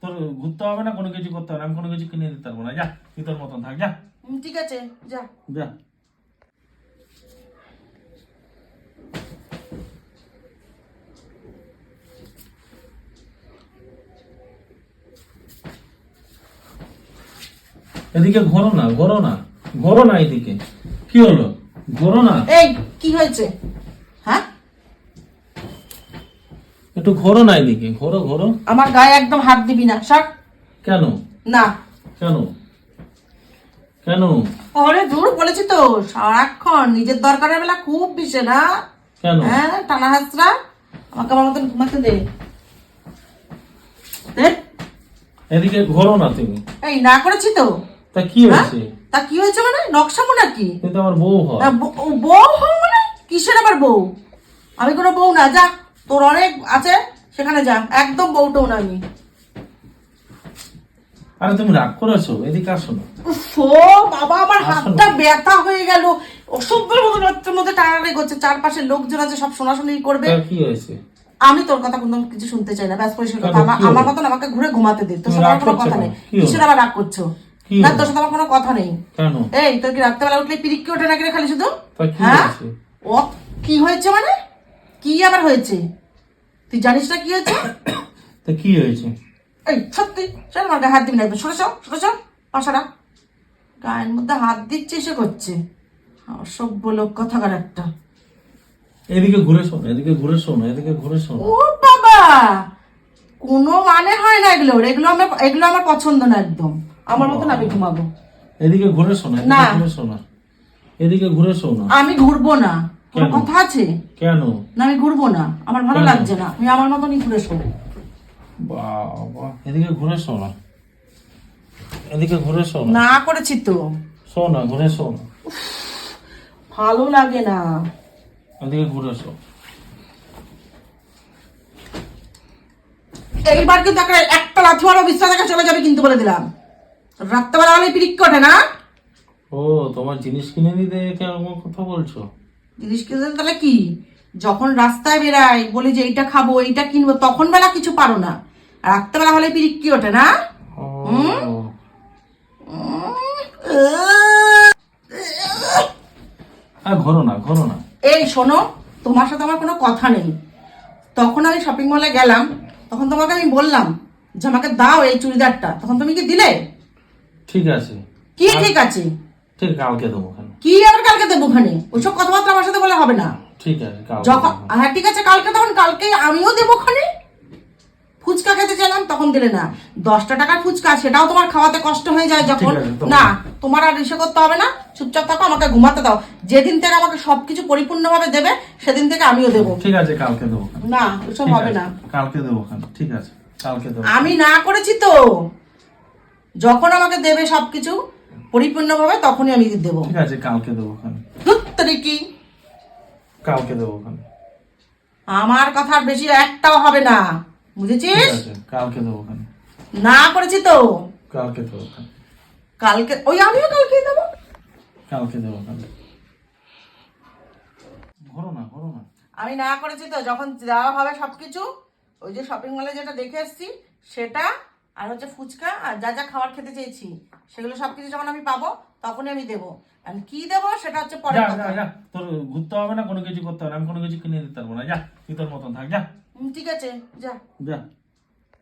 তোর ঘুরতে হবে না কোনো কিছু করতে হবে আমি কোনো কিছু কিনে দিতে পারব না যা তুই তোর মতন থাক যা। ঠিক আছে যা। যা। এদিকে ঘোরো না ঘোরো না ঘোরো না এদিকে। কি হলো? ঘোরো না। এই কি হয়েছে? হ্যাঁ? একটু ঘোরো না এদিকে ঘোরো ঘোরো। আমার গায়ে একদম হাত দিবি না সব কেন? না। কেন? কেন? ওরে দূর বলেছি তো সারাক্ষণ নিজের দরকারের বেলা খুব বিষে না। কেন? হ্যাঁ টানা হাসরা আমাকে আমার মতন ঘুমাতে দে। এদিকে ঘোরো না তুমি। এই না করেছি তো। তা কি হ্যাঁ? হয়েছে? তা কি হয়েছে মানে? নকশা নকশামো নাকি কিন্তু আমার বউ হয়। বউ হও মানে? কিসের আমার বউ? আমি কোনো বউ না যা। তোর অনেক আছে সেখানে যা একদম বউটাও না আমি। আরে তুমি রাগ করেছ এদিকে আসো না। ও বাবা আমার হাতটা ব্যথা হয়ে গেল। অসভ্যের মতো রক্তের মধ্যে টানাটানি করছে। চারপাশে লোকজন আছে সব শোনাশুনি করবে। কি হয়েছে? আমি তোর কথা কোনো কিছু শুনতে চাই না। ব্যাস পরিষ্কার কথা। কেন? আমার? আমার মতন আমাকে ঘুরে ঘুমাতে দে। তোর সাথে কোনো কথা নেই? কিসের আবার রাগ করছ? না তোর সাথে আমার কোনো কথা নেই। কেন? এই তোর কি রাত্রেবেলা উঠলে পিরিক্কি ওঠে না রে খালি শুধু? হ্যাঁ? ও কি হয়েছে মানে? কি আবার হয়েছে? তুই জানিস না কি হয়েছে? তা কি হয়েছে? এই সত্যি চল আমার গায়ে হাত দিবি না সরে যাও সরে যাও পাশারা গায়ের মধ্যে হাত দিচ্ছে এসে করছে। অসভ্য লোক কথাকার একটা। এদিকে ঘুরে শোনো এদিকে ঘুরে শোনো এদিকে ঘুরে শোনো। ও বাবা! কোনো মানে হয় না এগুলো। এগুলো আমার এগুলো আমার পছন্দ না একদম। আমার মতন আমি ঘুমাবো। এদিকে ঘুরে শোনো না। ঘুরে শোনো। এদিকে ঘুরে শোনো। আমি ঘুরবো না। কোনো কথা আছে? কেন? না আমি ঘুরবো না। আমার ভালো লাগছে না। আমি আমার মতনই ঘুরে শোবো বাবা। এদিকে ঘুরে শোনো এদিকে ঘুরে শোনো না। করেছি তো। শোনো ঘুরে শোনো ভালো লাগে না। এদিকে ঘুরে শো এইবার কিন্তু একটা একটা লাথি মারো বিশ্রাম থেকে চলে যাবে কিন্তু বলে দিলাম। রাত্রেবেলা হলে পিরিক ওঠে না? ও তোমার জিনিস কিনে দিতে কেমন কথা বলছো? জিনিস কিনতে তাহলে কি? যখন রাস্তায় বেরাই বলি যে এইটা খাব এইটা কিনবো তখন বেলা কিছু পারো না। আর রাত্রেবেলা হলে পিরিক্কি ওঠে না? ঘোরো না ঘোরো না। এই শোনো তোমার সাথে আমার কোনো কথা নেই। তখন আমি শপিং মলে গেলাম তখন তোমাকে আমি বললাম যে আমাকে দাও এই চুড়িদারটা। তখন তুমি কি দিলে? ঠিক আছে। কি ঠিক আছে? ঠিক কালকে দেবো কি আবার কালকে দেবো ওখানে ওইসব কথাবার্তা আমার সাথে বলে হবে না। ঠিক আছে যখন হ্যাঁ ঠিক আছে কালকে তখন কালকে আমিও দেবো ওখানে। ফুচকা খেতে চাইলাম তখন দিলে না। দশটা টাকার ফুচকা সেটাও তোমার খাওয়াতে কষ্ট হয়ে যায় যখন। না তোমার আর ইসে করতে হবে না। চুপচাপ থাকো আমাকে ঘুমাতে দাও। যেদিন থেকে আমাকে সবকিছু পরিপূর্ণভাবে দেবে সেদিন থেকে আমিও দেবো। ঠিক আছে কালকে দেবো। না ওসব হবে না। কালকে দেবো ঠিক আছে কালকে দেবো। আমি না করেছি তো। যখন আমাকে দেবে সবকিছু পরিপূর্ণভাবে তখনই আমি দেবো। ঠিক আছে কালকে দেবো ধুত্তরি কি? কালকে দেবো আমার কথা আর বেশি একটাও হবে না। বুঝেছিস? কালকে দেবো না করেছি তো। কালকে দেবো কালকে ওই আমিও কালকে দেবো। কালকে দেবো কেন ঘোরো না ঘোরো না। আমি না করেছি তো যখন দেওয়া হবে সবকিছু ওই যে শপিং মলে যেটা দেখে এসছি সেটা আর হচ্ছে ফুচকা আর যা যা খাবার খেতে চেয়েছি সেগুলো সবকিছু যখন আমি পাবো তখনই আমি দেবো। আর কি দেবো সেটা হচ্ছে পরে যা কথা। যা যা তোর ঘুরতে হবে না কোনো কিছু করতে হবে না আমি কোনো কিছু কিনে দিতে পারব না। যা তুই তোর মতন থাক যা। ঠিক আছে যা। যা।